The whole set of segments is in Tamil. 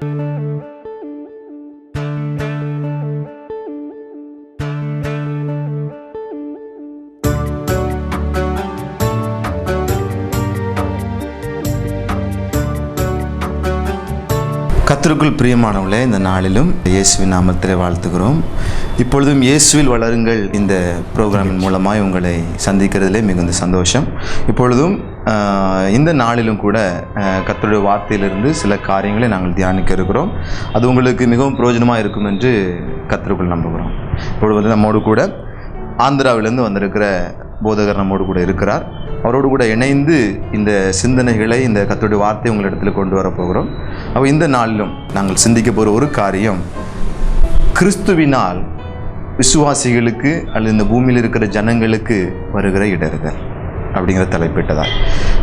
கத்திற்குள் பிரியமானவர்களே இந்த நாளிலும் இயேசுவின் நாமத்திலே வாழ்த்துகிறோம். இப்பொழுதும் இயேசுவில் வளருங்கள் இந்த ப்ரோக்ராமின் மூலமாக உங்களை சந்திக்கிறதுலே மிகுந்த சந்தோஷம். இப்பொழுதும் இந்த நாளிலும் கூட கத்தருடைய வார்த்தையிலிருந்து சில காரியங்களை நாங்கள் தியானிக்க இருக்கிறோம். அது உங்களுக்கு மிகவும் பிரயோஜனமாக இருக்கும் என்று கத்தருக்குள் நம்புகிறோம். இப்பொழுது வந்து நம்மோடு கூட ஆந்திராவிலிருந்து வந்திருக்கிற போதகர் நம்மோடு கூட இருக்கிறார். அவரோடு கூட இணைந்து இந்த சிந்தனைகளை இந்த கத்தோடைய வார்த்தை உங்களிடத்தில் கொண்டு வர போகிறோம். அப்போ இந்த நாளிலும் நாங்கள் சிந்திக்க போகிற ஒரு காரியம் கிறிஸ்துவினால் விசுவாசிகளுக்கு அல்லது இந்த பூமியில் இருக்கிற ஜனங்களுக்கு வருகிற இடர்கள் அப்படிங்கிற தலைப்பிட்டதால்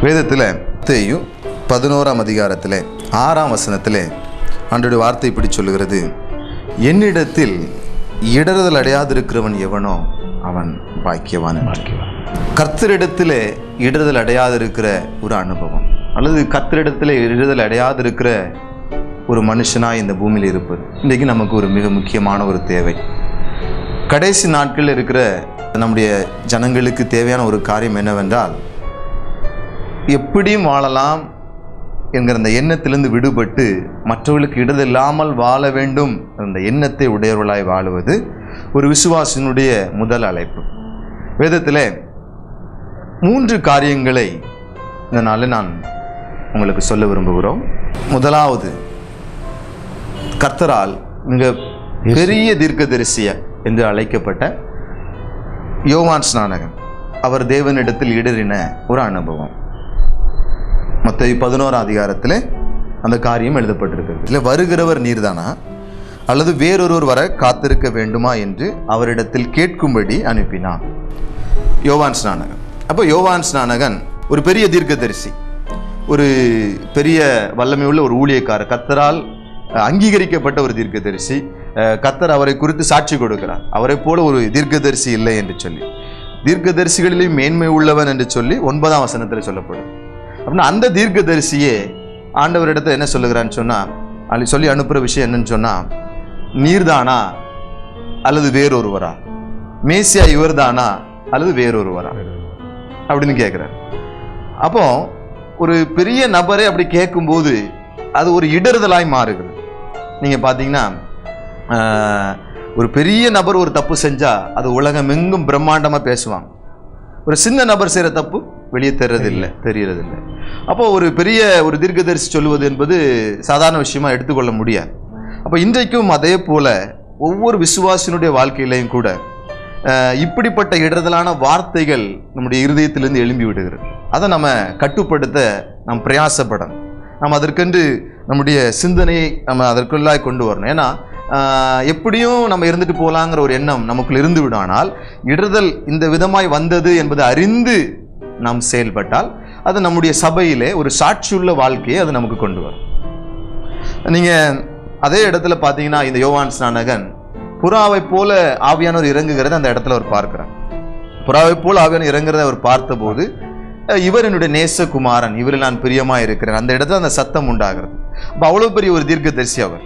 வேதத்தில் தேயும் பதினோராம் அதிகாரத்தில் ஆறாம் வசனத்தில் ஆண்டுடைய வார்த்தை இப்படி சொல்லுகிறது. என்னிடத்தில் இடறுதல் அடையாதிருக்கிறவன் எவனோ அவன் பாக்கியவான் என்று. கர்த்தரிடத்தில் இடறுதல் அடையாதிருக்கிற ஒரு அனுபவம். அல்லது கர்த்தரிடத்தில் இடறுதல் அடையாதிருக்கிற ஒரு மனுஷனாக இந்த பூமியில் இருப்பது. இன்றைக்கு நமக்கு ஒரு மிக முக்கியமான ஒரு தேவை. கடைசி நாட்களில் இருக்கிற நம்முடைய ஜனங்களுக்கு தேவையான ஒரு காரியம் என்னவென்றால் எப்படியும் வாழலாம் என்கிற அந்த எண்ணத்திலிருந்து விடுபட்டு மற்றவர்களுக்கு இடதில்லாமல் வாழ வேண்டும் என்ற எண்ணத்தை உடையவர்களாய் வாழுவது ஒரு விசுவாசினுடைய முதல் அழைப்பு. வேதத்தில் மூன்று காரியங்களை இந்த நாளில் நான் உங்களுக்கு சொல்ல விரும்புகிறோம். முதலாவது கர்த்தரால் மிக பெரிய தீர்க்கதரிசிய என்று அழைக்கப்பட்ட யோவான் ஸ்நானகன். அவர் தேவனிடத்தில் இடறின ஒரு அனுபவம். மற்ற பதினோரா அதிகாரத்தில் அந்த காரியம் எழுதப்பட்டிருக்கிறது. இல்லை வருகிறவர் நீர்தானா? அல்லது வேறொருவர் வர காத்திருக்க வேண்டுமா? என்று அவரிடத்தில் கேட்கும்படி அனுப்பினான் யோவான் ஸ்நானகன். அப்போ யோவான் ஸ்நானகன் ஒரு பெரிய தீர்க்கதரிசி ஒரு பெரிய வல்லமை உள்ள ஒரு ஊழியக்காரர் கத்தரால் அங்கீகரிக்கப்பட்ட ஒரு தீர்க்கதரிசி கத்தர் அவரை குறித்து சாட்சி கொடுக்கிறார். அவரை போல ஒரு தீர்க்கதரிசி இல்லை என்று சொல்லி. தீர்க்கதரிசிகளிலே மேன்மை உள்ளவன் என்று சொல்லி ஒன்பதாம் வசனத்தில் சொல்லப்படும். அப்படின்னா அந்த தீர்க்கதரிசியே ஆண்டவரிடத்தை என்ன சொல்லுகிறான்னு சொன்னால் அப்படி சொல்லி அனுப்புகிற விஷயம் என்னன்னு சொன்னால் நீர்தானா அல்லது வேறொருவரா? மேசியா இவர்தானா அல்லது வேறொருவரா? அப்படின்னு கேட்குறாரு அப்போ ஒரு பெரிய நபரை அப்படி கேட்கும்போது அது ஒரு இடறுதலாய் மாறுகிறது. நீங்கள் பார்த்தீங்கன்னா ஒரு பெரிய நபர் ஒரு தப்பு செஞ்சா அது உலகம் எங்கும் பிரம்மாண்டமாக பேசுவாங்க. ஒரு சின்ன நபர் செய்கிற தப்பு வெளியே தெரியறதில்லை தெரியறதில்லை. அப்போ ஒரு பெரிய ஒரு தீர்க்கதரிசி சொல்லுவது என்பது சாதாரண விஷயமா எடுத்துக்கொள்ள முடியாது. அப்போ இன்றைக்கும் அதே போல ஒவ்வொரு விசுவாசினுடைய வாழ்க்கையிலையும் கூட இப்படிப்பட்ட இடர்தலான வார்த்தைகள் நம்முடைய இருதயத்திலிருந்து எழும்பி விடுகிறது. அதை நம்ம கட்டுப்படுத்த நாம் பிரயாசப்படணும். நாம் அதற்கென்று நம்முடைய சிந்தனையை நம்ம அதற்குள்ளாய் கொண்டு வரணும். ஏன்னா எப்படியும் நம்ம இருந்துட்டு போகலாங்கிற ஒரு எண்ணம் நமக்குள் இருந்து விடானால் இடர்தல் இந்த விதமாய் வந்தது என்பதை அறிந்து நாம் செயல்பட்டால் அது நம்முடைய சபையிலே ஒரு சாட்சியுள்ள வாழ்க்கையை அது நமக்கு கொண்டு வரும். நீங்கள் அதே இடத்துல பார்த்தீங்கன்னா இந்த யோவான் ஸ்நானகன் புறாவை போல ஆவியானவர் இறங்குகிறத அந்த இடத்துல அவர் பார்க்கிறார். புறாவை போல் ஆவியானவர் இறங்குறத அவர் பார்த்தபோது இவர் என்னுடைய நேசகுமாரன் இவரில் நான் பிரியமாக இருக்கிறேன். அந்த இடத்துல அந்த சத்தம் உண்டாகிறது. அப்போ அவ்வளோ பெரிய ஒரு தீர்க்கதரிசி அவர்.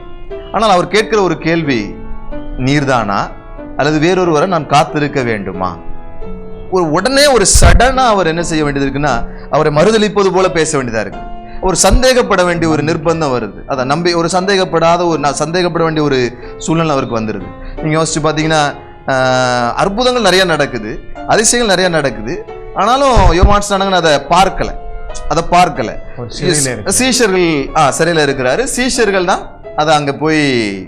ஆனால் அவர் கேட்கிற ஒரு கேள்வி நீர்தானா? அல்லது வேறொருவரை நான் காத்திருக்க வேண்டுமா? ஒரு உடனே ஒரு சடனா அவர் என்ன செய்ய வேண்டியது இருக்குன்னா அவரை மறுதளிப்பது போல பேச வேண்டியதா இருக்கு. ஒரு சந்தேகப்பட வேண்டிய ஒரு நிர்பந்தம் வருது. அதை நம்பி ஒரு சந்தேகப்படாத ஒரு நான் சந்தேகப்பட வேண்டிய ஒரு சூழ்நிலை அவருக்கு வந்துடுது நீங்க யோசிச்சு பார்த்தீங்கன்னா அற்புதங்கள் நிறைய நடக்குது அதிசயங்கள் நிறைய நடக்குது. ஆனாலும் யோமான் ஸ்நானகன் அதை பார்க்கல. அதை பார்க்கல. சீஷர்கள் ஆ சிறையில் இருக்கிறாரு. சீஷர்கள் தான் அதை அங்கே போய்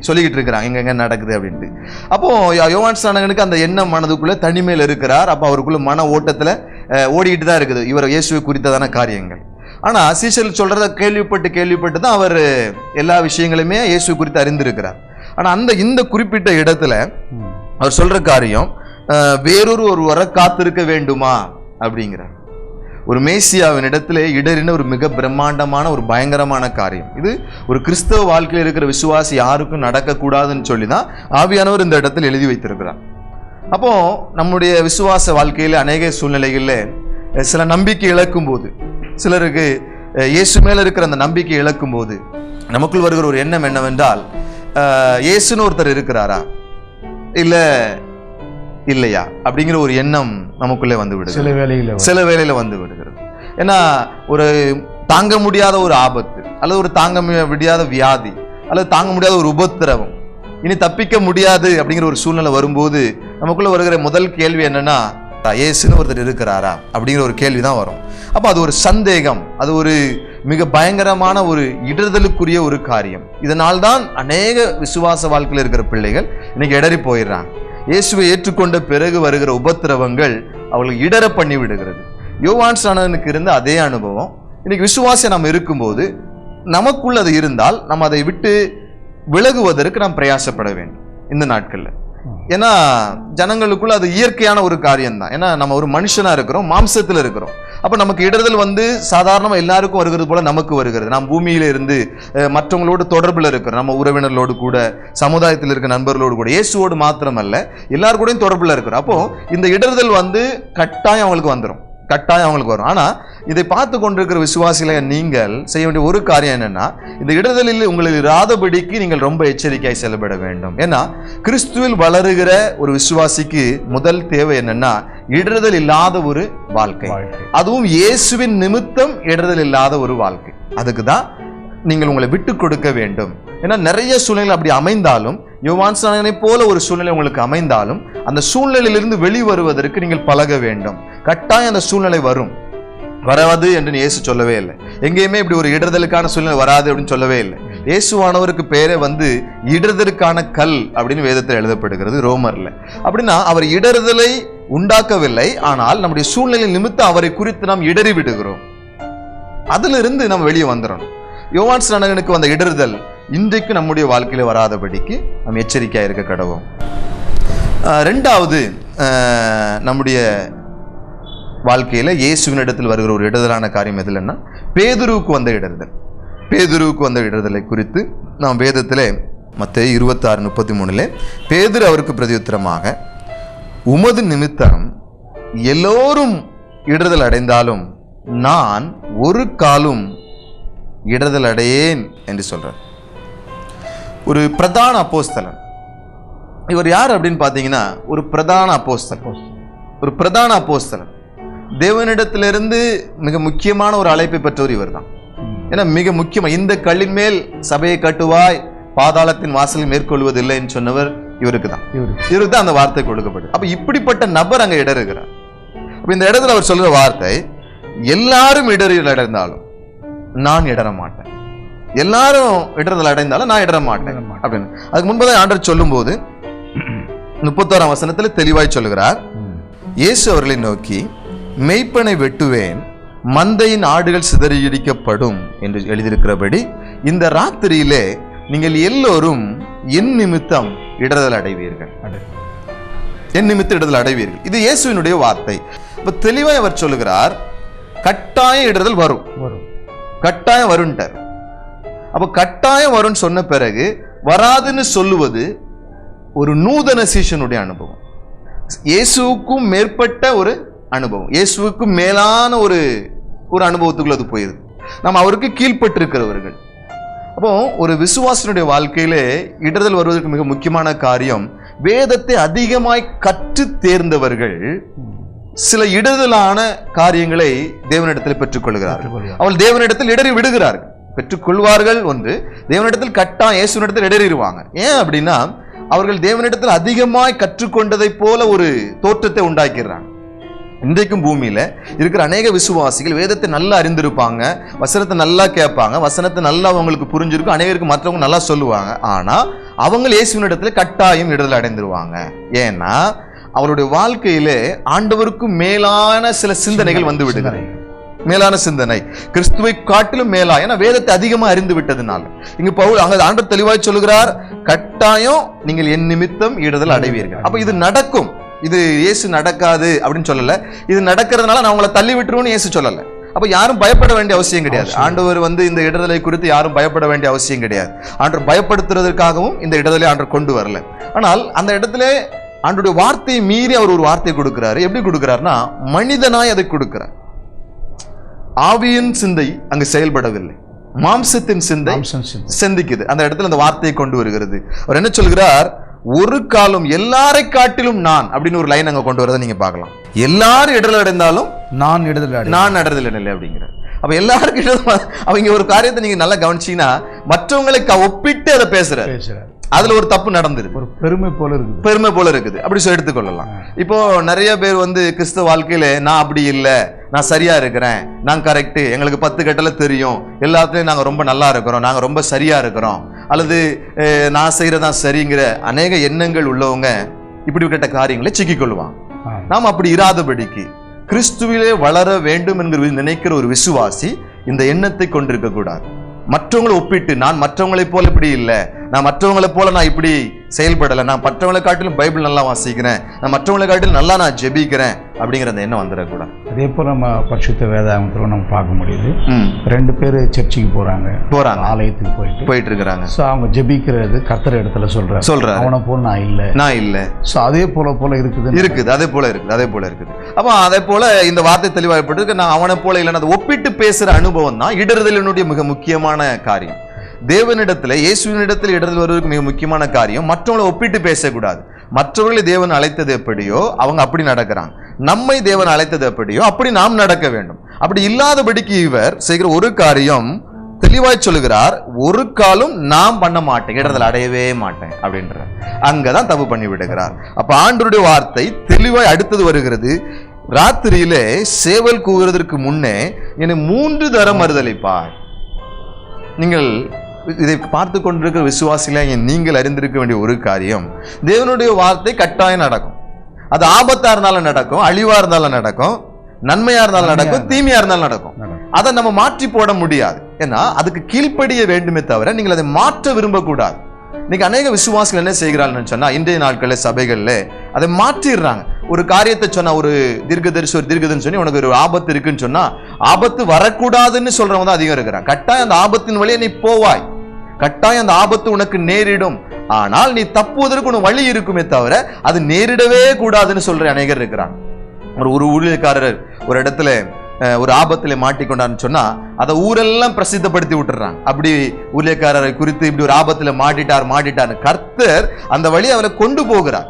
சொல்லிக்கிட்டு இருக்கிறாங்க. எங்க எங்க நடக்குது அப்படின்ட்டு. அப்போ யோ- யோவான் ஸ்நானகனுக்கு அந்த எண்ணம் மனதுக்குள்ள தனிமையில் இருக்கிறார். அப்போ அவருக்குள்ள மன ஓட்டத்தில் ஓடிக்கிட்டு தான் இருக்குது. இவர் இயேசுவை குறித்ததான காரியங்கள். ஆனால் சீஷர்கள் சொல்றத கேள்விப்பட்டு கேள்விப்பட்டு தான் அவர் எல்லா விஷயங்களுமே இயேசு குறித்து அறிந்திருக்கிறார். ஆனால் அந்த இந்த குறிப்பிட்ட இடத்துல அவர் சொல்ற காரியம் வேறொரு ஒருவரை காத்திருக்க வேண்டுமா? அப்படிங்கிறார். ஒரு மேசியாவின் இடத்துல இடறின ஒரு மிக பிரம்மாண்டமான ஒரு பயங்கரமான காரியம். இது ஒரு கிறிஸ்தவ வாழ்க்கையில் இருக்கிற விசுவாசி யாருக்கும் நடக்கக்கூடாதுன்னு சொல்லி தான் ஆவியானவர் இந்த இடத்தில் எழுதி வைத்திருக்கிறார். அப்போ நம்முடைய விசுவாச வாழ்க்கையில் அநேக சூழ்நிலைகளில் சில நம்பிக்கை இழக்கும் போது சிலருக்கு இயேசு மேல இருக்கிற அந்த நம்பிக்கை இழக்கும் போது நமக்குள் வருகிற ஒரு எண்ணம் என்னவென்றால் இயேசுன்னு ஒருத்தர் இருக்கிறாரா? இல்லை இல்லையா? அப்படிங்கிற ஒரு எண்ணம் நமக்குள்ளே வந்து விடுது சில வேலையில் சில வேளையில வந்து விடுகிறது. ஏன்னா ஒரு தாங்க முடியாத ஒரு ஆபத்து அல்லது ஒரு தாங்க முடியாத வியாதி அல்லது தாங்க முடியாத ஒரு உபத்திரவம் இனி தப்பிக்க முடியாது அப்படிங்கிற ஒரு சூழ்நிலை வரும்போது நமக்குள்ள வருகிற முதல் கேள்வி என்னன்னா இயேசுன்னு ஒருத்தர் இருக்கிறாரா? அப்படிங்கிற ஒரு கேள்வி தான் வரும். அப்போ அது ஒரு சந்தேகம் அது ஒரு மிக பயங்கரமான ஒரு இடறுதலுக்குரிய ஒரு காரியம். இதனால் தான் அநேக விசுவாச வாழ்க்கையில் இருக்கிற பிள்ளைகள் இன்னைக்கு இடறி போயிடுறாங்க. இயேசுவை ஏற்றுக்கொண்ட பிறகு வருகிற உபத்திரவங்கள் அவளுக்கு இடற பண்ணி விடுகிறது. யோவான் சாணனுக்கு இருந்த அதே அனுபவம். இன்னைக்கு விசுவாசம் நம்ம இருக்கும்போது நமக்குள் அது இருந்தால் நம்ம அதை விட்டு விலகுவதற்கு நாம் பிரயாசப்பட வேண்டும் இந்த நாட்களில். ஏன்னா ஜனங்களுக்குள்ள அது இயற்கையான ஒரு காரியம் தான் ஏன்னா நம்ம ஒரு மனுஷனா இருக்கிறோம் மாம்சத்தில் இருக்கிறோம். அப்போ நமக்கு இடறுதல் வந்து சாதாரணமாக எல்லாருக்கும் வருகிறது போல் நமக்கு வருகிறது. நாம் பூமியில் இருந்து மற்றவங்களோடு தொடர்பில் இருக்கிறோம். நம்ம உறவினர்களோடு கூட சமுதாயத்தில் இருக்க நண்பர்களோடு கூட இயேசுவோடு மாத்திரமல்ல எல்லாரு கூடயும் தொடர்பில் இருக்கிறோம். அப்போது இந்த இடறுதல் வந்து கட்டாயம் அவங்களுக்கு வந்துடும் கட்டாயம் அவங்களுக்கு வரும். ஆனா இதை பார்த்து கொண்டிருக்கிற விசுவாசிகளை நீங்கள் செய்ய வேண்டிய ஒரு காரியம் என்னன்னா இந்த இடர்தலில் உங்களுக்கு இராதபடிக்கு நீங்கள் ரொம்ப எச்சரிக்கையாய் செயல்பட வேண்டும். ஏன்னா கிறிஸ்துவில் வளருகிற ஒரு விசுவாசிக்கு முதல் தேவை என்னன்னா இடறுதல் இல்லாத ஒரு வாழ்க்கை. வாழ்க்கை. அதுவும் இயேசுவின் நிமித்தம் இடறுதல் இல்லாத ஒரு வாழ்க்கை. அதுக்கு தான் நீங்கள் உங்களை விட்டு கொடுக்க வேண்டும். ஏன்னா நிறைய சூழ்நிலை அப்படி அமைந்தாலும் யோவான் ஸ்நானனை போல ஒரு சூழ்நிலை உங்களுக்கு அமைந்தாலும் அந்த சூழ்நிலையிலிருந்து வெளிவருவதற்கு நீங்கள் பழக வேண்டும். கட்டாயம் அந்த சூழ்நிலை வரும். வராது என்று இயேசு சொல்லவே இல்லை. எங்கேயுமே இப்படி ஒரு இடர்தலுக்கான சூழ்நிலை வராது அப்படின்னு சொல்லவே இல்லை. இயேசுவானவருக்கு பேரே வந்து இடர்தலுக்கான கல் அப்படின்னு வேதத்தில் எழுதப்படுகிறது ரோமர்ல. அப்படின்னா அவர் இடர்தலை உண்டாக்கவில்லை ஆனால் நம்முடைய சூழ்நிலை நிமித்தம் அவரை குறித்து நாம் இடறி விடுகிறோம் அதிலிருந்து நம்ம வெளியே வந்துடணும் யோவான் ஸ்நானகனுக்கு வந்த இடர்தல் இன்றைக்கு நம்முடைய வாழ்க்கையில் வராதபடிக்கு நம்ம எச்சரிக்கையாக இருக்க கடவோம் ரெண்டாவது நம்முடைய நம்முடைய இயேசுவின் இயேசுவினிடத்தில் வருகிற ஒரு இடதலான காரியம் எதுலன்னா பேதுருவுக்கு வந்த இடறுதல். பேதுருவுக்கு வந்த இடறுதலை குறித்து நாம் வேதத்தில் மற்ற இருபத்தாறு முப்பத்தி மூணில் பேதுரு அவருக்கு பிரதியுத்தரமாக உமது நிமித்தம் எல்லோரும் இடறுதல் அடைந்தாலும் நான் ஒரு காலும் இடறுதல் அடையேன் என்று சொல்கிறேன் ஒரு பிரதான அப்போஸ்தலன். இவர் யார் அப்படின்னு பார்த்தீங்கன்னா ஒரு பிரதான அப்போஸ்தலன். ஒரு பிரதான அப்போஸ்தலன். தேவனிடத்திலிருந்து மிக முக்கியமான ஒரு அழைப்பை பெற்றவர் இவர்தான். ஏன்னா மிக முக்கியமா இந்த கல்லின் மேல் சபையை கட்டுவாய் பாதாளத்தின் வாசலை மேற்கொள்வதில்லைன்னு சொன்னவர் இவருக்கு தான் இவரு இவருக்கு. தான் அந்த வார்த்தை கொடுக்கப்படும் அப்ப இப்படிப்பட்ட நபர் அங்க இடறுகிறார். அப்ப இந்த இடத்துல அவர் சொல்ற வார்த்தை எல்லாரும் இடரில் அடைந்தாலும் நான் இடற மாட்டேன் எல்லாரும் இடறுதல் அடைந்தாலும் நான் இடற மாட்டேன். அப்படின்னு அதுக்கு முன்பதாக ஆண்டர் சொல்லும்போது முப்பத்தோராம் வசனத்துல தெளிவாய் சொல்லுகிறார். இயேசு அவர்களை நோக்கி மெய்ப்பனை வெட்டுவேன் மந்தையின் ஆடுகள் சிதறியடிக்கப்படும் என்று எழுதியிருக்கிறபடி இந்த ராத்திரியிலே நீங்கள் எல்லோரும் என் நிமித்தம் இடறுதல் அடைவீர்கள் அடே. என் நிமித்தம் இடறுதல் அடைவீர்கள் இது இயேசுவினுடைய வார்த்தை இப்ப தெளிவாய் அவர் சொல்லுகிறார் கட்டாயம் இடறுதல் வரும் வரும் கட்டாயம் வரும்ட்டார் அப்ப கட்டாயம் வரும்னு சொன்ன பிறகு வராதுன்னு சொல்லுவது ஒரு நூதன சீஷனுடைய அனுபவம். இயேசுவுக்கும் மேற்பட்ட ஒரு அனுபவம். இயேசுவுக்கும் மேலான ஒரு ஒரு அனுபவத்துக்குள்ள அது போயிருது. நம்ம அவருக்கு கீழ்ப்பட்டிருக்கிறவர்கள். அப்போ ஒரு விசுவாசனுடைய வாழ்க்கையிலே இடறுதல் வருவதற்கு மிக முக்கியமான காரியம் வேதத்தை அதிகமாய் கற்று தேர்ந்தவர்கள் சில இடறுதலான காரியங்களை தேவனிடத்தில் பெற்றுக்கொள்கிறார்கள். பெற்றுக்கொள்கிறார். அவள் தேவனிடத்தில் இடறி விடுகிறார்கள். பெற்றுக்கொள்வார்கள் ஒன்று தேவனிடத்தில் கட்டாயம் இயேசுனிடத்தில் இடறிடுவாங்க ஏன் அப்படின்னா அவர்கள் தேவனிடத்தில் அதிகமாய் கற்றுக்கொண்டதைப் போல ஒரு தோற்றத்தை உண்டாக்கிறாங்க இன்றைக்கும் பூமியில இருக்கிற அநேக விசுவாசிகள் வேதத்தை நல்லா அறிந்திருப்பாங்க வசனத்தை நல்லா கேட்பாங்க வசனத்தை நல்லா அவங்களுக்கு புரிஞ்சிருக்கும் அநேகருக்கு மற்றவங்க நல்லா சொல்லுவாங்க. ஆனா அவங்க இயேசுவினிடத்துல கட்டாயம் இடத்துல அடைந்துருவாங்க. ஏன்னா அவருடைய வாழ்க்கையிலே ஆண்டவருக்கும் மேலான சில சிந்தனைகள் வந்து விடுகிறது. மேலான சிந்தனை. கிறிஸ்துவை காட்டிலும் மேலா. ஏன்னா வேதத்தை அதிகமா அறிந்து விட்டதுனால. இங்க பவுல் அங்க ஆண்டவர் தெளிவாய் சொல்லுகிறார் கட்டாயம் நீங்கள் என் நிமித்தம் ஈடுதல் அடைவீர்கள். அப்ப இது நடக்கும். இது இயேசு நடக்காது அப்படின்னு சொல்லல. இது நடக்கிறதுனால நான் உங்களை தள்ளி விட்டுருவோம்னு இயேசு சொல்லல. அப்ப யாரும் பயப்பட வேண்டிய அவசியம் கிடையாது. ஆண்டவர் வந்து இந்த இடதலை குறித்து யாரும் பயப்பட வேண்டிய அவசியம் கிடையாது. ஆண்டவர் பயப்படுத்துறதுக்காகவும் இந்த இடதலை ஆண்டவர் கொண்டு வரல. ஆனால் அந்த இடத்துல ஆண்டுடைய வார்த்தையை மீறி அவர் ஒரு வார்த்தை கொடுக்கிறாரு. எப்படி கொடுக்கிறாருன்னா மனிதனாய் அதை கொடுக்கிறார் ஆவியின் சிந்தை அங்கு செயல்படவில்லை. மாம்சத்தின் சிந்தை. சிந்திக்குது. அந்த இடத்துல அந்த வார்த்தையை கொண்டு வருகிறது. அவர் என்ன சொல்கிறார்? ஒரு காலம் எல்லாரை காட்டிலும் நான் அப்படின்னு ஒரு லைன் அங்க கொண்டு வரதை நீங்க பார்க்கலாம். எல்லாரும் இடர்ல அடைந்தாலும் நான் இடத்துல நான் நடறதில்லை இல்லை அப்படிங்கிறார். அப்ப எல்லாருக்கும் அவங்க ஒரு காரியத்தை நீங்க நல்லா கவனிச்சீங்கன்னா மற்றவங்களை ஒப்பிட்டு அதை பேசுறாரு. பேசுறாரு. அதுல ஒரு தப்பு நடந்துருது ஒரு பெருமை போல இருக்குது. பெருமை போல இருக்குது. அப்படி சொல்லி எடுத்துக்கொள்ளலாம் இப்போ நிறைய பேர் வந்து கிறிஸ்தவ வாழ்க்கையில நான் அப்படி இல்லை. நான் சரியா இருக்கிறேன். நான் கரெக்ட் எங்களுக்கு பத்து கட்டல தெரியும். எல்லாத்துலயும் நாங்க ரொம்ப நல்லா இருக்கிறோம். நாங்க ரொம்ப சரியா இருக்கிறோம். அல்லது நான் செய்யறதான் சரிங்கிற அநேக எண்ணங்கள் உள்ளவங்க இப்படிப்பட்ட காரியங்களை சிக்கிக்கொள்வாங்க ஆ. நாம் அப்படி இராதபடிக்கு கிறிஸ்துவிலே வளர வேண்டும் என்கிற நினைக்கிற ஒரு விசுவாசி இந்த எண்ணத்தை கொண்டிருக்க கூடாது. மற்றவங்களை ஒப்பிட்டு நான் மற்றவங்களை போல இப்படி இல்லை. நான் மற்றவங்களை போல நான் இப்படி செயல்படலை. நான் மற்றவங்களை காட்டிலும் பைபிள் நல்லா வாசிக்கிறேன். நான் மற்றவங்களை காட்டிலும் நல்லா நான் ஜெபிக்கிறேன் அப்படிங்கிற அந்த எண்ணம் வந்துடக்கூடாது அதே போல் நம்ம பரிசுத்த வேதாகமத்தில் நம்ம பார்க்க முடியுது. ரெண்டு பேர் சர்ச்சுக்கு போகிறாங்க போறாங்க. ஆலயத்துக்கு போயிட்டு. போயிட்டு இருக்கிறாங்க ஸோ அவங்க ஜெபிக்கிறது கர்த்தர் இடத்துல சொல்றாரு. சொல்றாரு. அவனை போல் நான் இல்லை. நான் இல்லை. ஸோ அதே போல போல இருக்குது. இருக்குது. அதே போல இருக்குது. அதே போல இருக்குது. அப்ப அதே போல இந்த வார்த்தை தெளிவாகப்பட்டிருக்கு. நான் அவனை போல இல்லைன்னு அதை ஒப்பிட்டு பேசுற அனுபவம் தான். இடறுதலினுடைய மிக முக்கியமான காரியம். தேவனிடத்தில் இயேசுவினிடத்தில் இடத்தில் வருவதற்கு மிக முக்கியமான காரியம் மற்றவங்களை ஒப்பிட்டு பேசக்கூடாது. மற்றவர்களை தேவன் அழைத்தது எப்படியோ அவங்க அப்படி நடக்கிறாங்க. நம்மை தேவன் அழைத்தது எப்படியோ அப்படி நாம் நடக்க வேண்டும். அப்படி இல்லாதபடிக்கு இவர் செய்கிற ஒரு காரியம் தெளிவாய் சொல்லுகிறார் ஒரு காலும் நாம் பண்ண மாட்டேன் இடத்துல அடையவே மாட்டேன் அப்படின்ற அங்கதான் தப்பு பண்ணி விடுகிறார். அப்ப ஆண்டருடைய வார்த்தை தெளிவாய் அடுத்தது வருகிறது. ராத்திரியிலே சேவல் கூவுறதற்கு முன்னே என்னை மூன்று தரம் மறுதளிப்பார் நீங்கள் இதை பார்த்து கொண்டிருக்கிற விசுவாசிகளை நீங்கள் அறிந்திருக்க வேண்டிய ஒரு காரியம் தேவனுடைய வார்த்தை கட்டாயம் நடக்கும். அது ஆபத்தா இருந்தாலும் நடக்கும் அழிவா இருந்தாலும் நடக்கும் நன்மையா இருந்தாலும் நடக்கும் தீமையா இருந்தாலும் நடக்கும். அதை நம்ம மாற்றி போட முடியாது. ஏன்னா அதுக்கு கீழ்ப்படிய வேண்டுமே தவிர நீங்கள் அதை மாற்ற விரும்பக்கூடாது. இன்னைக்கு அநேக விசுவாசிகள் என்ன செய்கிறாங்கன்னு சொன்னா இன்றைய நாட்களில் சபைகள்ல அதை மாற்றிடுறாங்க. ஒரு காரியத்தை சொன்னா ஒரு தீர்க்கதரிசி ஒரு தீர்க்கதரிசி சொல்லி உனக்கு ஒரு ஆபத்து இருக்குன்னு சொன்னா ஆபத்து வரக்கூடாதுன்னு சொல்றவங்க தான் அதிகம் இருக்கிறாங்க. கட்டாயம் அந்த ஆபத்தின் வழியே நீ போவாய். கட்டாயம் அந்த ஆபத்து உனக்கு நேரிடும். ஆனால் நீ தப்புவதற்கு உனக்கு வழி இருக்குமே தவிர அது நேரிடவே கூடாதுன்னு சொல்ற அநேகர் இருக்கிறான் ஒரு ஒரு ஊழியக்காரர் ஒரு இடத்துல ஒரு ஆபத்துல மாட்டிக்கொண்டான்னு சொன்னா அதை ஊரெல்லாம் பிரசித்தப்படுத்தி விட்டுறாங்க. அப்படி ஊழியக்காரரை குறித்து இப்படி ஒரு ஆபத்துல மாட்டிட்டார் மாட்டிட்டார்னு கர்த்தர் அந்த வழி அவரை கொண்டு போகிறார்.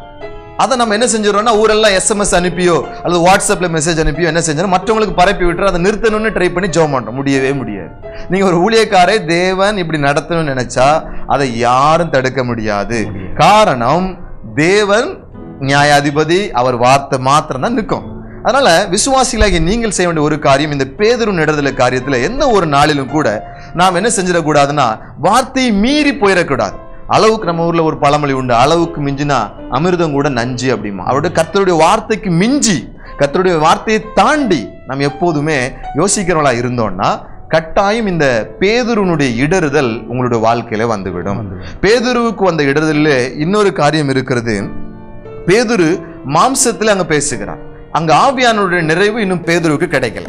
அதை நம்ம என்ன செஞ்சிடறோம்னா ஊரெல்லாம் எஸ்எம்எஸ் அனுப்பியோ அல்லது வாட்ஸ்அப்ல மெசேஜ் அனுப்பியோ என்ன செஞ்சோம் மற்றவங்களுக்கு பரப்பி விட்டுறோம். அதை நிறுத்தணும்னு ட்ரை பண்ணி ஜெபம் பண்றோம். முடியவே முடியாது. நீங்க ஒரு ஊழியக்காரை தேவன் இப்படி நடத்தணும்னு நினைச்சா அதை யாரும் தடுக்க முடியாது. காரணம் தேவன் நியாயாதிபதி அவர் வார்த்தை மாத்திரம் தான் நிற்கும். அதனால விசுவாசிகளாகிய நீங்கள் செய்ய வேண்டிய ஒரு காரியம் இந்த பேதரும் நெடுதல காரியத்துல எந்த ஒரு நாளிலும் கூட நாம் என்ன செஞ்சிடக்கூடாதுன்னா வார்த்தையை மீறி போயிடக்கூடாது. அளவுக்கு நம்ம ஊர்ல ஒரு பழமொழி உண்டு அளவுக்கு மிஞ்சினா அமிர்தம் கூட நஞ்சு அப்படிமா. அவருடைய கர்த்தருடைய வார்த்தைக்கு மிஞ்சி கர்த்தருடைய வார்த்தையை தாண்டி நாம் எப்போதுமே யோசிக்கிறவங்களா இருந்தோம்னா கட்டாயம் இந்த பேதுருனுடைய இடறுதல் உங்களுடைய வாழ்க்கையில வந்துவிடும். பேதுருவுக்கு வந்த இடறுதலில் இன்னொரு காரியம் இருக்கிறது. பேதுரு மாம்சத்தில் அங்க பேசுகிறார் அங்க ஆவியானுடைய நிறைவு இன்னும் பேதுருவுக்கு கிடைக்கல.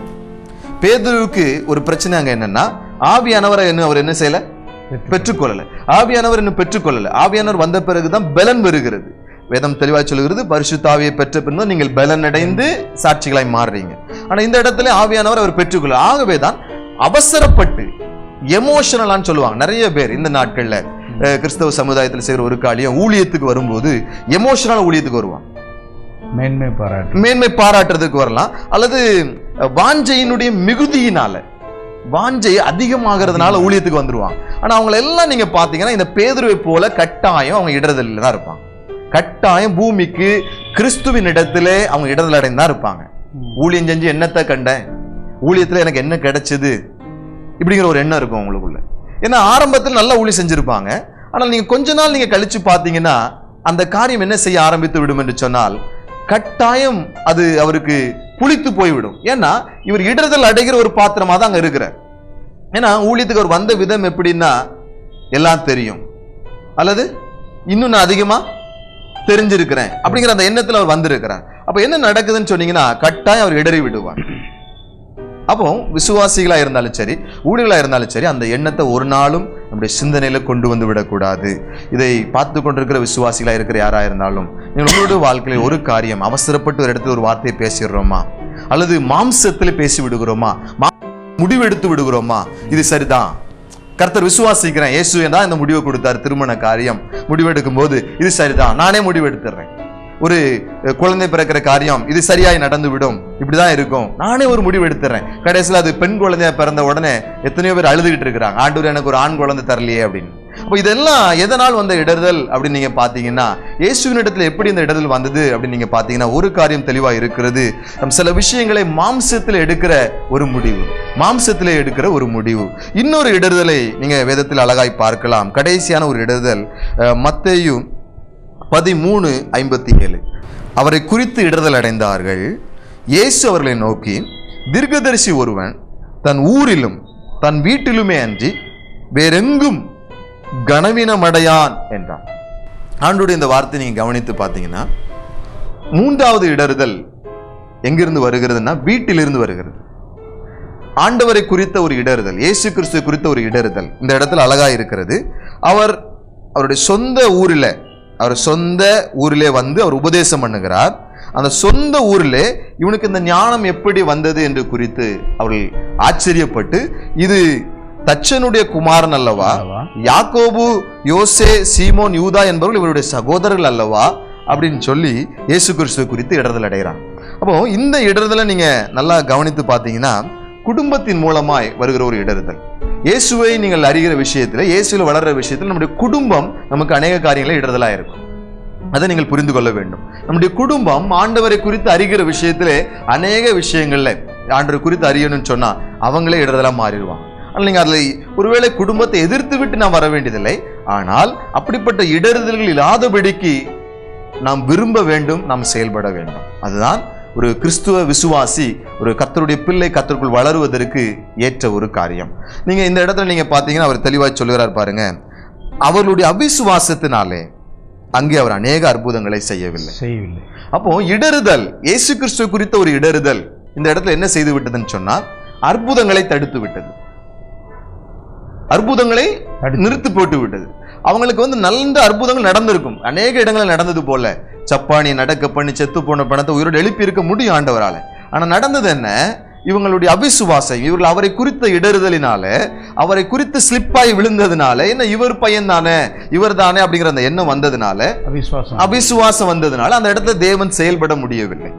பேதுருவுக்கு ஒரு பிரச்சனை அங்க என்னன்னா ஆவியானவரை இன்னும் அவர் என்ன செய்யல? பெற்றுக்கொள்ளல. ஆவியானவர் இன்னும் பெற்றுக்கொள்ளல. ஆவியானவர் வந்த பிறகுதான் பலன் வருகிறது. வேதம் தெளிவாய் சொல்லுகிறது பரிசுத்தாவியை பெற்ற பின்பு நீங்கள் பலன் அடைந்து சாட்சிகளாய் மாறுறீங்க. ஆனா இந்த இடத்துல ஆவியானவர் அவர் பெற்றுக்கொள்ள ஆகவே தான் அவசரப்பட்டு எமோஷனலான்னு சொல்லுவாங்க. நிறைய பேர் இந்த நாட்கள்ல கிறிஸ்தவ சமுதாயத்தில் செய்கிற ஒரு காரியம் ஊழியத்துக்கு வரும்போது எமோஷனல் ஊழியத்துக்கு வருவாங்க. மேன்மை பாராட்டு. மேன்மை பாராட்டுறதுக்கு வரலாம். அல்லது வாஞ்சையினுடைய மிகுதியினால. வாஞ்சை அதிகமாகிறதுனால ஊழியத்துக்கு வந்துருவாங்க. ஆனா அவங்கள எல்லாம் நீங்க பாத்தீங்கன்னா இந்த பேதுருவை போல கட்டாயம் அவங்க இடறதில் தான் இருப்பாங்க. கட்டாயம் பூமிக்கு கிறிஸ்துவின் இடத்திலே அவங்க இடதல் அடைந்து தான் இருப்பாங்க. ஊழியம் செஞ்சு என்னத்தை கண்டேன்? ஊழியத்துல எனக்கு என்ன கிடைச்சது? இப்படிங்கிற ஒரு எண்ணம் இருக்கும் உங்களுக்குள்ள. ஏன்னா ஆரம்பத்தில் நல்ல ஊழியம் செஞ்சிருப்பாங்க. ஆனால் நீங்க கொஞ்ச நாள் நீங்க கழிச்சு பார்த்தீங்கன்னா அந்த காரியம் என்ன செய்ய ஆரம்பித்து விடும் என்று சொன்னால் கட்டாயம் அது அவருக்கு புளித்து போய்விடும். ஏன்னா இவர் இடறுதல் அடைகிற ஒரு பாத்திரமா தான் அங்க இருக்கிறார். ஏன்னா ஊழியத்துக்கு அவர் வந்த விதம் எப்படின்னா எல்லாம் தெரியும். அல்லது இன்னும் நான் அதிகமா தெரிஞ்சிருக்கிறேன் அப்படிங்கிற அந்த எண்ணத்தில் அவர் வந்திருக்கிறார். அப்ப என்ன நடக்குதுன்னு சொன்னீங்கன்னா கட்டாயம் அவர் இடறி விடுவார். அப்போ விசுவாசிகளா இருந்தாலும் சரி ஊழியர்களா இருந்தாலும் சரி அந்த எண்ணத்தை ஒரு நாளும் நம்முடைய சிந்தனையில கொண்டு வந்து விடக்கூடாது. இதை பார்த்து கொண்டிருக்கிற விசுவாசிகளா இருக்கிற யாரா இருந்தாலும் நீங்கள் உங்களுடைய வாழ்க்கையில் ஒரு காரியம் அவசரப்பட்டு ஒரு இடத்துல ஒரு வார்த்தையை பேசிடுறோமா? அல்லது மாம்சத்துல பேசி விடுகிறோமா? முடிவெடுத்து விடுகிறோமா? இது சரிதான். கர்த்தர் விசுவாசிக்கிறேன். இயேசு தான் இந்த முடிவை கொடுத்தார். திருமண காரியம். முடிவெடுக்கும் போது இது சரிதான். நானே முடிவெடுத்துறேன். ஒரு குழந்தை பிறக்கிற காரியம் இது சரியாய் நடந்து விடும் இப்படிதான் இருக்கும். நானே ஒரு முடிவு எடுத்துறேன். கடைசியில் அது பெண் குழந்தையா பிறந்த உடனே எத்தனையோ பேர் அழுதுகிட்டு இருக்கிறாங்க. ஆண்டூர் எனக்கு ஒரு ஆண் குழந்தை தரலையே அப்படின்னு. அப்போ இதெல்லாம் எதனால் வந்த இடர்தல் அப்படின்னு நீங்க பாத்தீங்கன்னா இயேசுவின் இடத்துல எப்படி இந்த இடர்தல் வந்தது அப்படின்னு நீங்க பாத்தீங்கன்னா ஒரு காரியம் தெளிவா இருக்கிறது. நம் சில விஷயங்களை மாம்சத்தில் எடுக்கிற ஒரு முடிவு. மாம்சத்திலே எடுக்கிற ஒரு முடிவு. இன்னொரு இடர்தலை நீங்க வேதத்தில் அழகாய் பார்க்கலாம். கடைசியான ஒரு இடர்தல் மத்தையும் பதிமூணு ஐம்பத்தி ஏழு அவரை குறித்து இடர்தல் அடைந்தார்கள். இயேசு அவர்களை நோக்கி தீர்க்கதரிசி ஒருவன் தன் ஊரிலும் தன் வீட்டிலுமே அன்றி வேறெங்கும் கனவீனமடையான் என்றான். ஆண்டுடைய இந்த வார்த்தை நீங்கள் கவனித்து பார்த்தீங்கன்னா மூன்றாவது இடறுதல் எங்கிருந்து வருகிறதுன்னா வீட்டிலிருந்து வருகிறது. ஆண்டவரை குறித்த ஒரு இடறுதல் இயேசு கிறிஸ்து குறித்த ஒரு இடறுதல் இந்த இடத்துல அழகாக இருக்கிறது. அவர் அவருடைய சொந்த ஊரில் அவர் சொந்த ஊரிலே வந்து அவர் உபதேசம் பண்ணுகிறார். அந்த சொந்த ஊரிலே இவனுக்கு இந்த ஞானம் எப்படி வந்தது என்று குறித்து அவர்கள் ஆச்சரியப்பட்டு இது தச்சனுடைய குமாரன் அல்லவா? யாக்கோபு யோசே சீமோன் யூதா என்பவர்கள் இவருடைய சகோதரர்கள் அல்லவா? அப்படின்னு சொல்லி இயேசு கிறிஸ்துவ குறித்து இடர்தல் அடைகிறான். அப்போ இந்த இடர்தலை நீங்க நல்லா கவனித்து பார்த்தீங்கன்னா குடும்பத்தின் மூலமாய் வருகிற ஒரு இடறுதல். இயேசுவை நீங்கள் அறிகிற விஷயத்தில் இயேசுவில் வளர்கிற விஷயத்தில் நம்முடைய குடும்பம் நமக்கு அநேக காரியங்களில் இடறுதலாக இருக்கும். அதை நீங்கள் புரிந்து கொள்ள வேண்டும். நம்முடைய குடும்பம் ஆண்டவரை குறித்து அறிகிற விஷயத்திலே அநேக விஷயங்கள்ல ஆண்டவரை குறித்து அறியணும்னு சொன்னா அவங்களே இடர்தலாக மாறிடுவாங்க. ஆனால் நீங்கள் அதில் ஒருவேளை குடும்பத்தை எதிர்த்து விட்டு நாம் வர வேண்டியதில்லை. ஆனால் அப்படிப்பட்ட இடறுதல்கள் இல்லாதபடிக்கு நாம் விரும்ப வேண்டும் நாம் செயல்பட வேண்டும். அதுதான் ஒரு கிறிஸ்துவ விசுவாசி ஒரு கர்த்தருடைய பிள்ளை கர்த்தருக்குள் வளருவதற்கு ஏற்ற ஒரு காரியம். நீங்க இந்த இடத்துல நீங்க பார்த்தீங்கன்னா அவர் தெளிவாய் சொல்லுகிறார் பாருங்க. அவர்களுடைய அவிசுவாசத்தினாலே அங்கே அவர் அநேக அற்புதங்களை செய்யவில்லை. செய்யவில்லை. அப்போ இடறுதல் இயேசு கிறிஸ்து குறித்த ஒரு இடறுதல் இந்த இடத்துல என்ன செய்து விட்டதுன்னு சொன்னா அற்புதங்களை தடுத்து. விட்டது அற்புதங்களை. நிறுத்தி போட்டு விட்டது அவங்களுக்கு வந்து நல்ல அற்புதங்கள் நடந்திருக்கும். அநேக இடங்களில் நடந்தது போல. சப்பானி நடக்க பண்ணி செத்து போன பணத்தை உயிரோடு எழுப்பி இருக்க முடியும் ஆண்டவரால. ஆனா நடந்தது என்ன? இவங்களுடைய அவிசுவாசம் இவர்கள் அவரை குறித்த இடறுதலினால அவரை குறித்து ஸ்லிப்பாய் விழுந்ததுனால என்ன இவர் பையன் தானே இவர் தானே அப்படிங்கிற அந்த எண்ணம் வந்ததுனால அவிசுவாசம். அவிசுவாசம் வந்ததுனால அந்த இடத்துல தேவன் செயல்பட முடியவில்லை.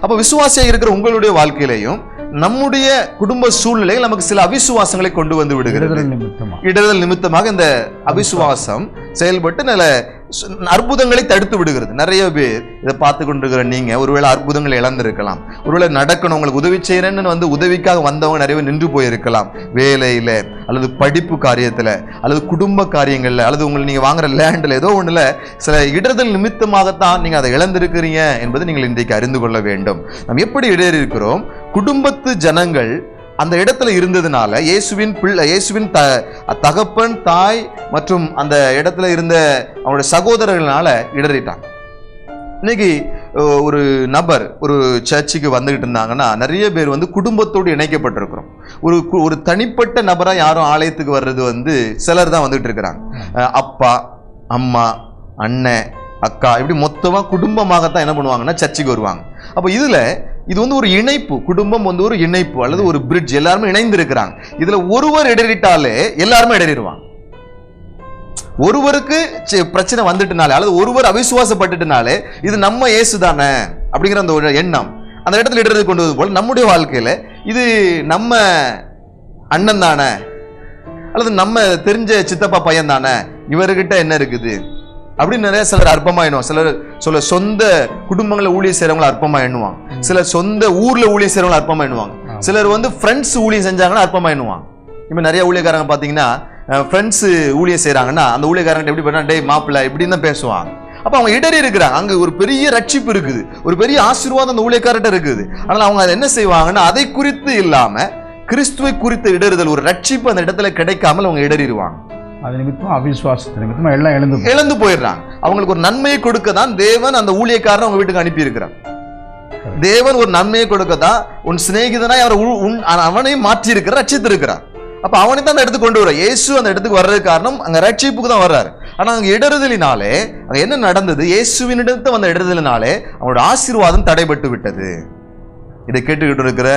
அப்ப விசுவாசியாக இருக்கிற உங்களுடைய வாழ்க்கையிலையும் நம்முடைய குடும்ப சூழ்நிலைகள் நமக்கு சில அவிசுவாசங்களை கொண்டு வந்து விடுகிறது. இடறுதல் நிமித்தமாக இந்த அவிசுவாசம் செயல்பட்டு நல்ல அற்புதங்களை தடுத்து விடுகிறது. நிறைய பேர் இதை பார்த்து கொண்டிருக்கிற நீங்க ஒருவேளை அற்புதங்களை இழந்திருக்கலாம். ஒருவேளை நடக்கணும் உங்களுக்கு உதவி செய்யறேன்னு வந்து உதவிக்காக வந்தவங்க நிறைய பேர் நின்று போயிருக்கலாம். வேலையில அல்லது படிப்பு காரியத்துல அல்லது குடும்ப காரியங்கள்ல அல்லது உங்களை நீங்க வாங்குற லேண்ட்ல ஏதோ ஒண்ணுல சில இடர்தல் நிமித்தமாகத்தான் நீங்க அதை இழந்திருக்கிறீங்க என்பதை நீங்கள் இன்றைக்கு அறிந்து கொள்ள வேண்டும். நாம் எப்படி இடறி இருக்கிறோம் குடும்பத்து ஜனங்கள் அந்த இடத்துல இருந்ததுனால இயேசுவின் பிள்ளை இயேசுவின் த தகப்பன் தாய் மற்றும் அந்த இடத்துல இருந்த அவனுடைய சகோதரர்களால இடறிட்டாங்க இன்னைக்கு ஒரு நபர் ஒரு சர்ச்சுக்கு வந்துகிட்டு இருந்தாங்கன்னா நிறைய பேர் வந்து குடும்பத்தோடு இணைக்கப்பட்டிருக்கிறோம். ஒரு கு- ஒரு தனிப்பட்ட நபராக யாரும் ஆலயத்துக்கு வர்றது வந்து சிலர் தான் வந்துகிட்டு இருக்கிறாங்க. அப்பா அம்மா அண்ணன் அக்கா இப்படி மொத்தமாக குடும்பமாகத்தான் என்ன பண்ணுவாங்கன்னா சர்ச்சுக்கு வருவாங்க. அப்போ இதுல இது வந்து ஒரு இணைப்பு குடும்பம் வந்து ஒரு இணைப்பு அல்லது ஒரு பிரிட்ஜ் எல்லாருமே இணைந்து இருக்கிறாங்க இதுல ஒருவர் இடறிட்டாலே எல்லாருமே இடறிடுவாங்க. ஒருவருக்கு பிரச்சனை வந்துட்டுனாலே அல்லது ஒருவர் அவிசுவாசப்பட்டுட்டுனாலே இது நம்ம இயேசு தானே அப்படிங்கிற அந்த ஒரு எண்ணம். அந்த இடத்துல இடறது கொண்டு வருவது போல நம்முடைய வாழ்க்கையில இது நம்ம அண்ணன் தானே அல்லது நம்ம தெரிஞ்ச சித்தப்பா பையன் தானே? இவர்கிட்ட என்ன இருக்குது? அப்படின்னு நிறைய சிலர் அற்பமா எண்ணுவாங்க சிலர் சொல்ல சொந்த குடும்பங்களை ஊழியர் செய்றவங்கள அற்பமா எண்ணுவாங்க சிலர் சொந்த ஊர்ல ஊழியர் செய்றவங்கள அற்பமா எண்ணுவாங்க ஆமா. சிலர் வந்து ஃப்ரெண்ட்ஸ் ஊழியம் செஞ்சாங்கன்னா அற்பமா எண்ணுவாங்க இப்போ நிறைய ஊழியக்காரங்க பார்த்தீங்கன்னா ஃப்ரெண்ட்ஸ் ஊழியம் செய்றாங்கன்னா அந்த ஊழியக்காரங்க எப்படி பண்ணா டேய் மாப்பிள்ளை இப்படின்னு தான் பேசுவாங்க. அப்போ அவங்க இடறி இருக்கிறாங்க. அங்க ஒரு பெரிய ரட்சிப்பு இருக்குது. ஒரு பெரிய ஆசீர்வாதம் அந்த ஊழியக்காரர்கிட்ட இருக்குது. ஆனால் அவங்க அதை என்ன செய்வாங்கன்னா அதை குறித்து இல்லாம கிறிஸ்துவை குறித்த இடறுதல் ஒரு ரட்சிப்பு அந்த இடத்துல கிடைக்காமல் அவங்க இடறிடுவாங்க. அது நிமித்தம் அவிசுவாசத்து நிமித்தமா எல்லாம் எழுந்து. இழந்து போயிடுறாங்க. அவங்களுக்கு ஒரு நன்மையை கொடுக்க தான் தேவன் அந்த ஊழியக்காரனை அவங்க வீட்டுக்கு அனுப்பி இருக்கிறான் தேவன் ஒரு நன்மையை கொடுக்க தான் உன் சிநேகிதனாய் அவர் அவனையும் மாற்றி இருக்கிற ரட்சித்து இருக்கிறார் அப்ப அவனை தான் அந்த இடத்துக்கு கொண்டு வர இயேசு அந்த இடத்துக்கு வர்றதுக்கு காரணம் அங்க ரட்சிப்புக்கு தான் வர்றாரு. ஆனா அங்க இடறுதலினாலே அங்க என்ன நடந்தது? இயேசுவினிடத்து வந்த இடறுதலினாலே அவனோட ஆசீர்வாதம் தடைபட்டு விட்டது இதை கேட்டுக்கிட்டு இருக்கிற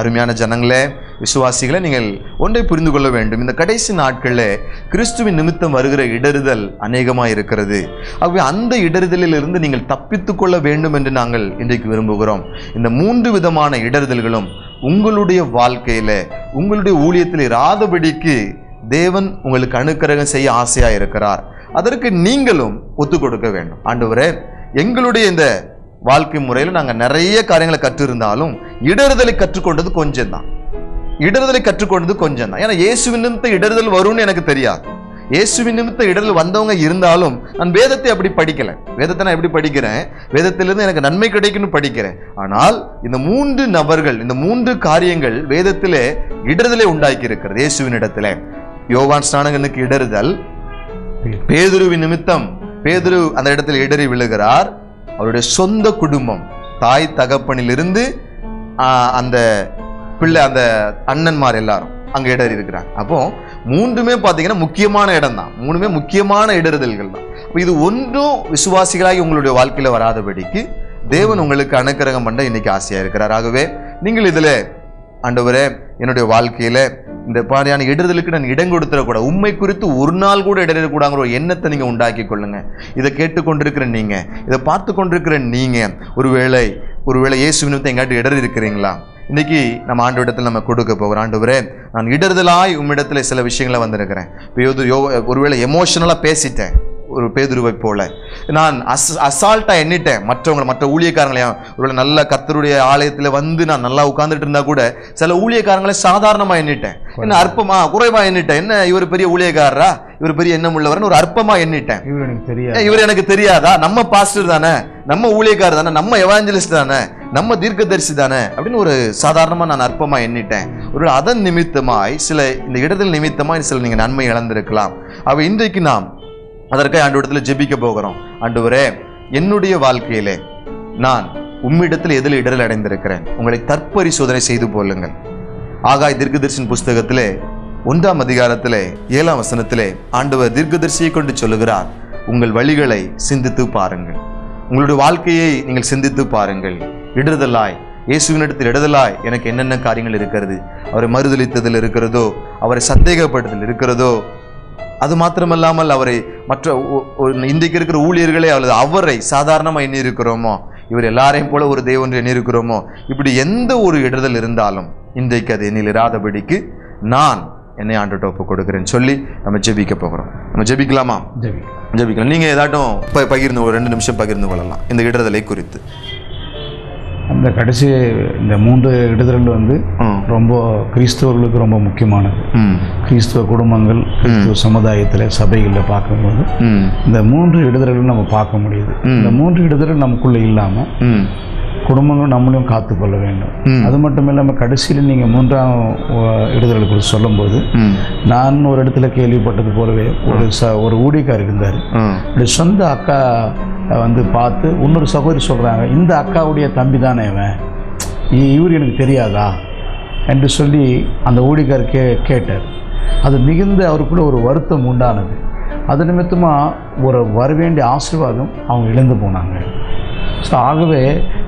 அருமையான ஜனங்களே விசுவாசிகளை நீங்கள் ஒன்றை புரிந்து கொள்ள வேண்டும். இந்த கடைசி நாட்களில் கிறிஸ்துவின் நிமித்தம் வருகிற இடறுதல் அநேகமாக இருக்கிறது. ஆகவே அந்த இடறுதலில் இருந்து நீங்கள் தப்பித்துக் கொள்ள வேண்டும் என்று நாங்கள் இன்றைக்கு விரும்புகிறோம். இந்த மூன்று விதமான இடறுதல்களும் உங்களுடைய வாழ்க்கையில் உங்களுடைய ஊழியத்தில் இராதபடிக்கு தேவன் உங்களுக்கு அனுக்கிரகம் செய்ய ஆசையாக இருக்கிறார் அதற்கு நீங்களும் ஒத்து கொடுக்க வேண்டும். ஆண்டவரே எங்களுடைய இந்த வாழ்க்கை முறையில் நாங்கள் நிறைய காரியங்களை கற்றிருந்தாலும் இடறுதலை கற்றுக்கொண்டது கொஞ்சம் தான் இடறுதலை கற்றுக்கொண்டது கொஞ்சம் தான் ஏன்னா இயேசுவின் நிமித்த இடறுதல் வரும்னு எனக்கு தெரியாது. இயேசுவின் நிமித்த இடறுதல் வந்தவங்க இருந்தாலும் நான் வேதத்தை அப்படி படிக்கல. வேதத்தை நான் எப்படி படிக்கிறேன்? வேதத்திலிருந்து எனக்கு நன்மை கிடைக்கும்னு படிக்கிறேன். ஆனால் இந்த மூன்று நபர்கள் இந்த மூன்று காரியங்கள் வேதத்திலே இடறுதலை உண்டாக்கி இருக்கிறது இயேசுவின் இடத்துல. யோவான் ஸ்நானகனுக்கு இடறுதல். பேதுருவின் நிமித்தம். பேதுரு அந்த இடத்தில் இடறி விழுகிறார். அவருடைய சொந்த குடும்பம் தாய் தகப்பனிலிருந்து அந்த பிள்ளை அந்த அண்ணன்மார் எல்லாரும் அங்கே இடறி இருக்கிறாங்க. அப்போ மூன்றுமே பார்த்தீங்கன்னா முக்கியமான இடம் தான் மூணுமே முக்கியமான இடறுதல்கள் தான். அப்போ இது ஒன்றும் விசுவாசிகளாகி உங்களுடைய வாழ்க்கையில் வராதபடிக்கு தேவன் உங்களுக்கு அனுக்கிரகம் பண்ண இன்னைக்கு ஆசையாக இருக்கிறார். ஆகவே நீங்கள் இதில் ஆண்டவரே என்னுடைய வாழ்க்கையில இந்த பாதையான இடறுதலுக்கு நான் இடம் கொடுத்துடக்கூடாது. உண்மை குறித்து ஒரு நாள் கூட இடறிடக்கூடாங்கிற ஒரு எண்ணத்தை நீங்கள் உண்டாக்கி கொள்ளுங்க. இதை கேட்டுக்கொண்டிருக்கிற நீங்கள் இதை பார்த்து கொண்டிருக்கிற வேளை ஒருவேளை ஒருவேளை இயேசு நிமித்தம் எங்காட்டு இடறி இருக்கிறீங்களா? இன்றைக்கி நம்ம ஆண்டு இடத்துல நம்ம கொடுக்க போகிறோம் ஆண்டவரே நான் இடறுதலாய் உம்மிடத்தில் சில விஷயங்களை வந்திருக்கிறேன். இப்போ யோ ஒருவேளை எமோஷனலாக பேசிட்டேன். ஒரு பேதுருவை போல. நான் அஸ் அசால்ட்டாக எண்ணிட்டேன். மற்றவங்களை மற்ற ஊழியக்காரங்களையும் ஒருவேளை நல்ல கர்த்தருடைய ஆலயத்தில் வந்து நான் நல்லா உட்கார்ந்துட்டு இருந்தா கூட சில ஊழியக்காரங்களை சாதாரணமாக எண்ணிட்டேன். என்ன அற்பமா குறைவா எண்ணிட்டேன். என்ன இவர் பெரிய ஊழியக்காரரா? இவர் பெரிய எண்ணம் உள்ளவர்னு ஒரு அற்பமா எண்ணிட்டேன். இவர் எனக்கு தெரியாது. இவர் எனக்கு தெரியாதா? நம்ம பாஸ்டர் தானே? நம்ம ஊழியக்காரர் தானே? நம்ம எவாஞ்சலிஸ்ட் தானே? நம்ம தீர்க்கதரிசி தானே? அப்படின்னு ஒரு சாதாரணமா நான் அற்பமா எண்ணிட்டேன். ஒரு அதன் நிமித்தமாய் சில இந்த இடத்தில் நிமித்தமாய் சில நீங்க நன்மை இழந்திருக்கலாம். அவ இன்றைக்கு நாம் அதற்காக ஆண்டவரத்தில் ஜெபிக்க போகிறோம். ஆண்டவரே என்னுடைய வாழ்க்கையிலே நான் உம்மிடத்தில் எதில் இடரில் அடைந்திருக்கிறேன்? உங்களை தற்பரிசோதனை செய்து போலுங்கள் ஆகாய் தீர்க்கதரிசின் புஸ்தகத்திலே ஒன்றாம் அதிகாரத்திலே ஏழாம் வசனத்திலே ஆண்டவர் தீர்க்கதர்சியை கொண்டு சொல்லுகிறார் உங்கள் வழிகளை சிந்தித்து பாருங்கள். உங்களுடைய வாழ்க்கையை நீங்கள் சிந்தித்து பாருங்கள். இடறுதலாய் இயேசுவினிடத்தில் இடதலாய் எனக்கு என்னென்ன காரியங்கள் இருக்கிறது? அவரை மறுதளித்ததில் இருக்கிறதோ அவரை சந்தேகப்பட்டதில் இருக்கிறதோ அது மாத்திரமல்லாமல் அவரை மற்ற இன்றைக்கு இருக்கிற ஊழியர்களே அல்லது அவரை சாதாரணமாக எண்ணி இருக்கிறோமோ இவர் எல்லாரையும் போல ஒரு தெய்வம் எண்ணி இருக்கிறோமோ இப்படி எந்த ஒரு இடறுதல் இருந்தாலும் இன்றைக்கு அது என்னில் இராதபடிக்கு நான் என்னை ஆண்டுட்டு ஒப்பு கொடுக்குறேன்னு சொல்லி நம்ம ஜெபிக்க போகிறோம். நம்ம ஜெபிக்கலாமா? ஜெபி ஜெபிக்கலாம். நீங்கள் ஏதாட்டும் பகிர்ந்து ஒரு ரெண்டு நிமிஷம் பகிர்ந்து கொள்ளலாம். இந்த இடறுதலை குறித்து. அந்த கடைசி இந்த மூன்று இடர்கள் வந்து ரொம்ப கிறிஸ்தவர்களுக்கு ரொம்ப முக்கியமானது. கிறிஸ்துவ குடும்பங்கள் கிறிஸ்துவ சமுதாயத்தில் சபைகளில் பார்க்கும்போது இந்த மூன்று இடர்கள் நம்ம பார்க்க முடியுது. இந்த மூன்று இடர்கள் நமக்குள்ள இல்லாமல் ம் குடும்பங்கள் நம்மளையும் காத்துக்கொள்ள வேண்டும். அது மட்டும் இல்லாமல் கடைசியில் நீங்கள் மூன்றாம் இடர்களை குறித்து சொல்லும்போது நான் ஒரு இடத்துல கேள்விப்பட்டது போலவே ஒரு ச ஒரு ஊழியக்கார் இருந்தார். ம் இப்படி சொந்த அக்கா வந்து பார்த்து இன்னொரு சகோதரி சொல்கிறாங்க இந்த அக்காவுடைய தம்பி தானே இவன்? இவர் எனக்கு தெரியாதா? என்று சொல்லி அந்த ஊழியக்கார் கே கேட்டார். அது மிகுந்த அவருக்குள்ள ஒரு வருத்தம் உண்டானது. அது நிமித்தமாக ஒரு வரவேண்டிய ஆசீர்வாதம் அவங்க இழந்து போனாங்க. ஸோ ஆகவே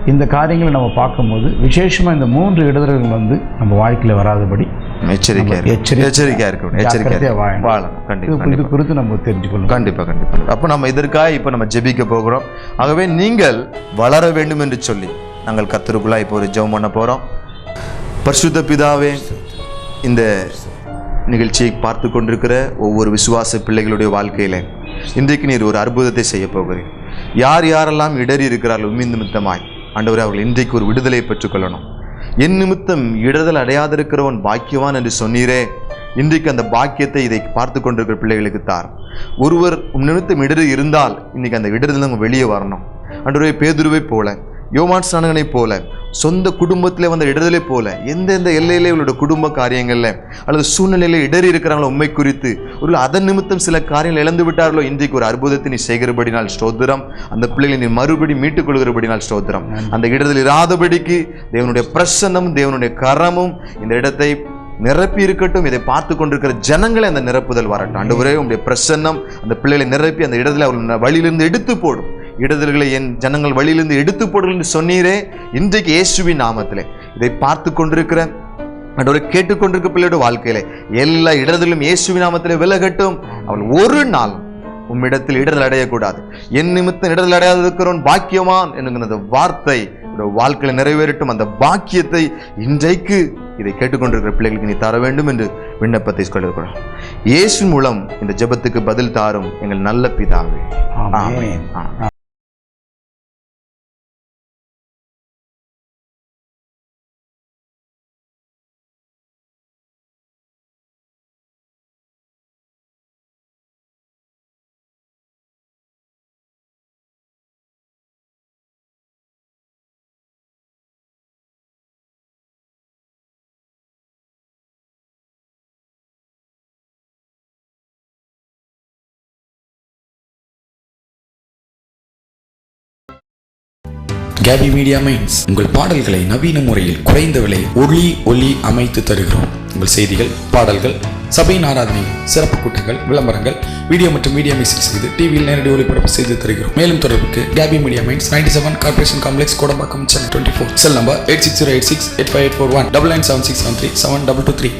இந்த காரியங்களை நம்ம பார்க்கும்போது விசேஷமாக இந்த மூன்று இடர்கள் வந்து நம்ம வாழ்க்கையில் வராதபடி எச்சரிக்கை- எச்சரிக்கையா இருக்கணும். எச்சரிக்கையா ஜாக்கிரதையா இருக்கணும். வாழணும். இது குறித்து நம்ம தெரிஞ்சுக்கொள்ளணும் கண்டிப்பா கண்டிப்பா. அப்போ நம்ம இதற்காக இப்போ நம்ம ஜெபிக்க போகிறோம். ஆகவே நீங்கள் வளர வேண்டும் என்று சொல்லி நாங்கள் கத்தருக்குள்ளா இப்போ ஒரு ஜெபம் பண்ண போறோம். பரிசுத்த பிதாவே இந்த நிகழ்ச்சியை பார்த்து கொண்டிருக்கிற ஒவ்வொரு விசுவாச பிள்ளைகளுடைய வாழ்க்கையில இன்றைக்கு நீர் ஒரு அற்புதத்தை செய்ய போகிறேன் யார் யாரெல்லாம் இடறி இருக்கிறார்கள்? உண்மை நிமித்தமாய் ஆண்டவரே அவர்கள் இன்றைக்கு ஒரு விடுதலை பெற்றுக்கொள்ளணும். என் நிமித்தம் இடதல் அடையாதிருக்கிறவன் பாக்கியவான் என்று சொன்னீரே. இன்றைக்கு அந்த பாக்கியத்தை இதை பார்த்து கொண்டிருக்கிற பிள்ளைகளுக்கு தார். ஒருவர் உம் நிமித்தம் இடறு இருந்தால் இன்றைக்கி அந்த இடத்துல அவங்க வெளியே வரணும். அன்றைய பேதுருவை போல யோமான் ஸ்நானகனை போல சொந்த குடும்பத்தில் வந்த இடதலை போல எந்தெந்த எல்லையிலே இவளோட குடும்ப காரியங்களில் அல்லது சூழ்நிலையில இடறி இருக்கிறாங்களோ உண்மை குறித்து ஒரு அதன் நிமித்தம் சில காரியங்கள் இழந்து விட்டார்களோ இன்றைக்கு ஒரு அற்புதத்தை நீ செய்கிறபடினால் ஸ்தோத்திரம். அந்த பிள்ளைகளை நீ மறுபடி மீட்டுக் கொள்கிறபடினால் ஸ்தோத்திரம். அந்த இடத்தில் இராதபடிக்கு தேவனுடைய பிரசன்னம் தேவனுடைய கரமும் இந்த இடத்தை நிரப்பி இருக்கட்டும். இதை பார்த்து கொண்டிருக்கிற ஜனங்களை அந்த நிரப்புதல் வரட்டும். ஆண்டவரே உங்களுடைய பிரசன்னம் அந்த பிள்ளைகளை நிரப்பி அந்த இடத்துல அவர்கள் வழியிலிருந்து எடுத்து போடும். இடதல்களை என் ஜனங்கள் வழியிலிருந்து எடுத்து போடுங்கள் என்று சொன்னீரே இன்றைக்கு இயேசுவின் நாமத்திலே. இதை பார்த்து கொண்டிருக்கிற ஆண்டவரை கேட்டுக்கொண்டிருக்க பிள்ளையோட வாழ்க்கையில எல்லா இடத்திலும் இயேசுவின் நாமத்திலே விலகட்டும். அவள் ஒரு நாள் உம்மிடத்தில் இடர்கள் அடையக்கூடாது. என் நிமித்தம் இடர்கள் அடையாது இருக்கிறவன் பாக்கியவான் என்கிற அந்த வார்த்தை வாழ்க்கையில நிறைவேறட்டும். அந்த பாக்கியத்தை இன்றைக்கு இதை கேட்டுக்கொண்டிருக்கிற பிள்ளைகளுக்கு நீ தர வேண்டும் என்று விண்ணப்பத்தை சொல்லிருக்கிறோம். இயேசு மூலம் இந்த ஜெபத்துக்கு பதில் தாரும் எங்கள் நல்ல பிதாவே. ஆமென். கேபி மீடியா மைன்ஸ் உங்கள் பாடல்களை நவீன முறையில் குறைந்த விலை ஒளி ஒலி அமைத்து தருகிறோம். உங்கள் செய்திகள் பாடல்கள் சபையின் ஆராதனை சிறப்பு கூட்டங்கள் விளம்பரங்கள் வீடியோ மற்றும் மீடியா மிக்சிங் செய்து டிவியில் நேரடி ஒளிபரப்பு செய்து தருகிறோம். மேலும் தொடர்புக்கு KP media mines ninety seven corporation complex Kodambakkam Chennai twenty four cell number eight six zero eight six eight five eight four one double nine seven six seven three seven double two three